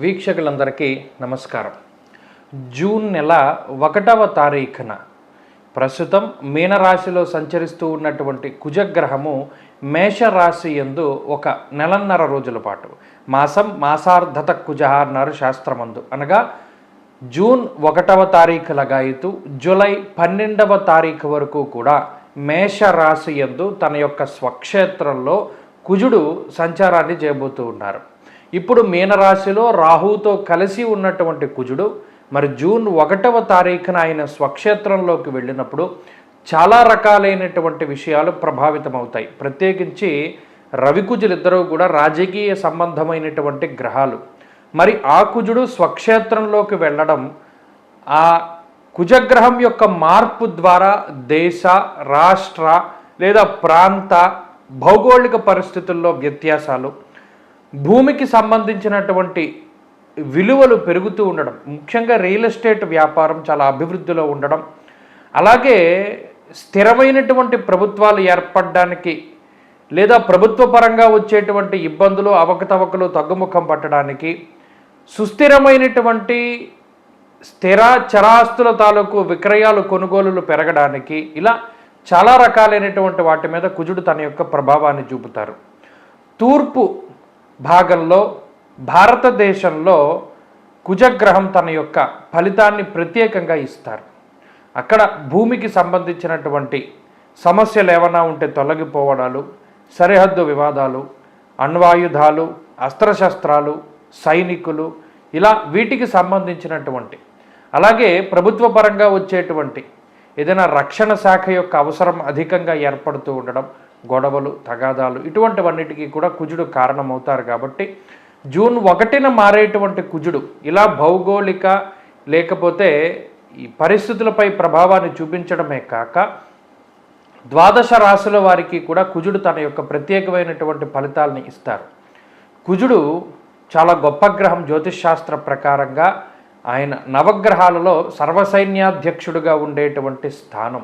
వీక్షకులందరికీ నమస్కారం. జూన్ నెల ఒకటవ తారీఖున ప్రస్తుతం మీనరాశిలో సంచరిస్తూ ఉన్నటువంటి కుజగ్రహము మేషరాశి ఎందు ఒక నెలన్నర రోజుల పాటు మాసం మాసార్ధత కుజ అన్నారు శాస్త్రమందు. అనగా జూన్ ఒకటవ తారీఖు లగాయితూ జూలై పన్నెండవ తారీఖు వరకు కూడా మేషరాశి ఎందు తన యొక్క స్వక్షేత్రంలో కుజుడు సంచారాన్ని చేయబోతూ ఉన్నారు. ఇప్పుడు మీనరాశిలో రాహువుతో కలిసి ఉన్నటువంటి కుజుడు మరి జూన్ ఒకటవ తారీఖున ఆయన స్వక్షేత్రంలోకి వెళ్ళినప్పుడు చాలా రకాలైనటువంటి విషయాలు ప్రభావితమవుతాయి. ప్రత్యేకించి రవికుజులిద్దరూ కూడా రాజకీయ సంబంధమైనటువంటి గ్రహాలు. మరి ఆ కుజుడు స్వక్షేత్రంలోకి వెళ్ళడం ఆ కుజగ్రహం యొక్క మార్పు ద్వారా దేశ రాష్ట్ర లేదా ప్రాంత భౌగోళిక పరిస్థితుల్లో వ్యత్యాసాలు భూమికి సంబంధించినటువంటి విలువలు పెరుగుతూ ఉండడం ముఖ్యంగా రియల్ ఎస్టేట్ వ్యాపారం చాలా అభివృద్ధిలో ఉండడం అలాగే స్థిరమైనటువంటి ప్రభుత్వాలు ఏర్పడడానికి లేదా ప్రభుత్వ పరంగా వచ్చేటువంటి ఇబ్బందులు అవకతవకలు తగ్గుముఖం పట్టడానికి సుస్థిరమైనటువంటి స్థిర చరాస్తుల తాలూకు విక్రయాలు కొనుగోలులు పెరగడానికి ఇలా చాలా రకాలైనటువంటి వాటి మీద కుజుడు తన యొక్క ప్రభావాన్ని చూపుతారు. తూర్పు భాగంలో భారతదేశంలో కుజగ్రహం తన యొక్క ఫలితాన్ని ప్రత్యేకంగా ఇస్తారు. అక్కడ భూమికి సంబంధించినటువంటి సమస్యలు ఏమైనా ఉంటే తొలగిపోవడాలు సరిహద్దు వివాదాలు అణ్వాయుధాలు అస్త్రశస్త్రాలు సైనికులు ఇలా వీటికి సంబంధించినటువంటి అలాగే ప్రభుత్వ పరంగా వచ్చేటువంటి ఏదైనా రక్షణ శాఖ యొక్క అవసరం అధికంగా ఏర్పడుతూ ఉండడం గొడవలు తగాదాలు ఇటువంటివన్నిటికీ కూడా కుజుడు కారణమవుతారు కాబట్టి జూన్ ఒకటిన మారేటువంటి కుజుడు ఇలా భౌగోళిక లేకపోతే ఈ పరిస్థితులపై ప్రభావాన్ని చూపించడమే కాక ద్వాదశ రాశుల వారికి కూడా కుజుడు తన యొక్క ప్రత్యేకమైనటువంటి ఫలితాలని ఇస్తారు. కుజుడు చాలా గొప్ప గ్రహం జ్యోతిష్శాస్త్ర ప్రకారంగా ఆయన నవగ్రహాలలో సర్వసైన్యాధ్యక్షుడుగా ఉండేటువంటి స్థానం.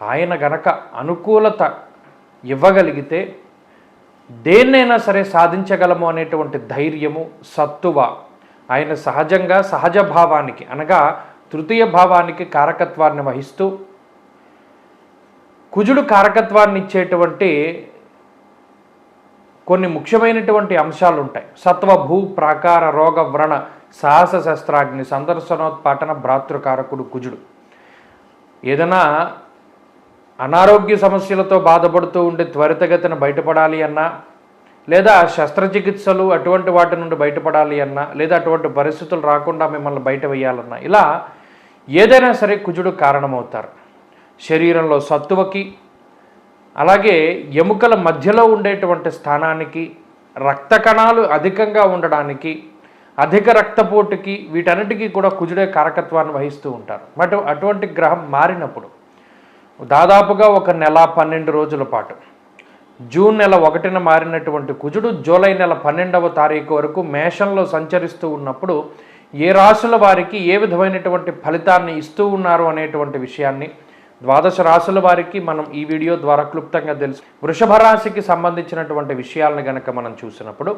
ఆయన గనక అనుకూలత ఇవ్వగలిగితే దేన్నైనా సరే సాధించగలము అనేటువంటి ధైర్యము సత్తువ ఆయన సహజంగా సహజ భావానికి అనగా తృతీయ భావానికి కారకత్వాన్ని వహిస్తూ కుజుడు కారకత్వాన్ని ఇచ్చేటువంటి కొన్ని ముఖ్యమైనటువంటి అంశాలు ఉంటాయి సత్వ భూ ప్రాకార రోగ వ్రణ సాహస శస్త్రాగ్ని సందర్శనోత్పాటన భ్రాతృకారకుడు కుజుడు. ఏదైనా అనారోగ్య సమస్యలతో బాధపడుతూ ఉండి త్వరితగతిన బయటపడాలి అన్నా లేదా శస్త్రచికిత్సలు అటువంటి వాటి నుండి బయటపడాలి అన్నా లేదా అటువంటి పరిస్థితులు రాకుండా మిమ్మల్ని బయట వేయాలన్నా ఇలా ఏదైనా సరే కుజుడు కారణమవుతారు. శరీరంలో సత్తువకి అలాగే ఎముకల మధ్యలో ఉండేటువంటి స్థానానికి రక్త కణాలు అధికంగా ఉండడానికి అధిక రక్తపోటుకి వీటన్నిటికీ కూడా కుజుడే కారకత్వాన్ని వహిస్తూ ఉంటారు. బట్ అటువంటి గ్రహం మారినప్పుడు దాదాపుగా ఒక నెల పన్నెండు రోజుల పాటు. జూన్ నెల ఒకటిన మారినటువంటి కుజుడు జూలై నెల పన్నెండవ తారీఖు వరకు మేషంలో సంచరిస్తూ ఉన్నప్పుడు ఏ రాశుల వారికి ఏ విధమైనటువంటి ఫలితాన్ని ఇస్తూ ఉన్నారు అనేటువంటి విషయాన్ని ద్వాదశ రాశుల వారికి మనం ఈ వీడియో ద్వారా క్లుప్తంగా తెలుసు. వృషభ రాశికి సంబంధించినటువంటి విషయాలను గనక మనం చూసినప్పుడు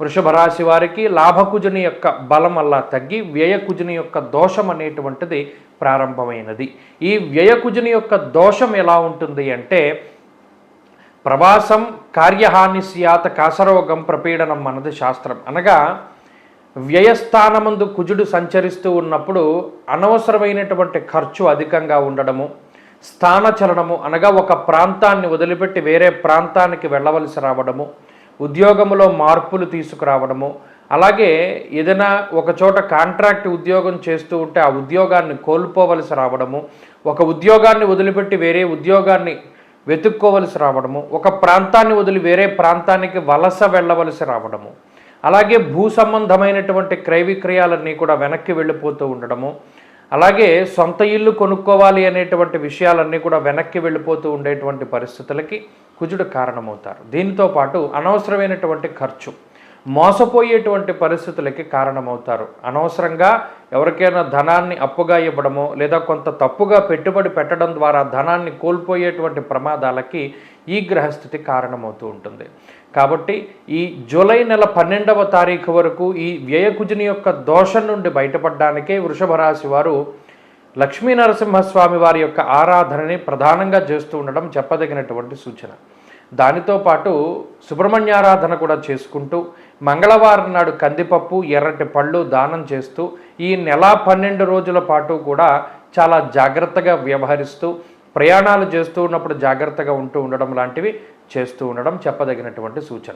వృషభ రాశి వారికి లాభకుజుని యొక్క బలం అలా తగ్గి వ్యయకుజుని యొక్క దోషం అనేటువంటిది ప్రారంభమైనది. ఈ వ్యయకుజుని యొక్క దోషం ఎలా ఉంటుంది అంటే ప్రవాసం కార్యహాని స్యాత కాసరోగం ప్రపీడనం అన్నది శాస్త్రం. అనగా వ్యయస్థానమందు కుజుడు సంచరిస్తూ ఉన్నప్పుడు అనవసరమైనటువంటి ఖర్చు అధికంగా ఉండడము స్థానచలనము అనగా ఒక ప్రాంతాన్ని వదిలిపెట్టి వేరే ప్రాంతానికి వెళ్ళవలసి రావడము ఉద్యోగములో మార్పులు తీసుకురావడము అలాగే ఏదైనా ఒక చోట కాంట్రాక్ట్ ఉద్యోగం చేస్తూ ఉంటే ఆ ఉద్యోగాన్ని కోల్పోవలసి రావడము ఒక ఉద్యోగాన్ని వదిలిపెట్టి వేరే ఉద్యోగాన్ని వెతుక్కోవలసి రావడము ఒక ప్రాంతాన్ని వదిలి వేరే ప్రాంతానికి వలస వెళ్ళవలసి రావడము అలాగే భూ సంబంధమైనటువంటి క్రయ విక్రయాలన్నీ కూడా వెనక్కి వెళ్ళిపోతూ ఉండడము అలాగే సొంత ఇల్లు కొనుక్కోవాలి అనేటువంటి విషయాలన్నీ కూడా వెనక్కి వెళ్ళిపోతూ ఉండేటువంటి పరిస్థితులకి కుజుడు కారణమవుతారు. దీనితో పాటు అనవసరమైనటువంటి ఖర్చు. మోసపోయేటువంటి పరిస్థితులకి కారణమవుతారు. అనవసరంగా ఎవరికైనా ధనాన్ని అప్పుగా ఇవ్వడమో లేదా కొంత తప్పుగా పెట్టుబడి పెట్టడం ద్వారా ధనాన్ని కోల్పోయేటువంటి ప్రమాదాలకి ఈ గ్రహస్థితి కారణమవుతూ ఉంటుంది. కాబట్టి ఈ జూలై నెల పన్నెండవ తారీఖు వరకు ఈ వ్యయకుజుని యొక్క దోషం నుండి బయటపడడానికే వృషభ రాశి వారు లక్ష్మీ నరసింహస్వామి వారి యొక్క ఆరాధనని ప్రధానంగా చేస్తూ ఉండడం చెప్పదగినటువంటి సూచన. దానితో పాటు సుబ్రహ్మణ్యారాధన కూడా చేసుకుంటూ మంగళవారం నాడు కందిపప్పు ఎర్రటి పళ్ళు దానం చేస్తూ ఈ నెల పన్నెండు రోజుల పాటు కూడా చాలా జాగ్రత్తగా వ్యవహరిస్తూ ప్రయాణాలు చేస్తూ ఉన్నప్పుడు జాగ్రత్తగా ఉంటూ ఉండడం లాంటివి చేస్తూ ఉండడం చెప్పదగినటువంటి సూచన.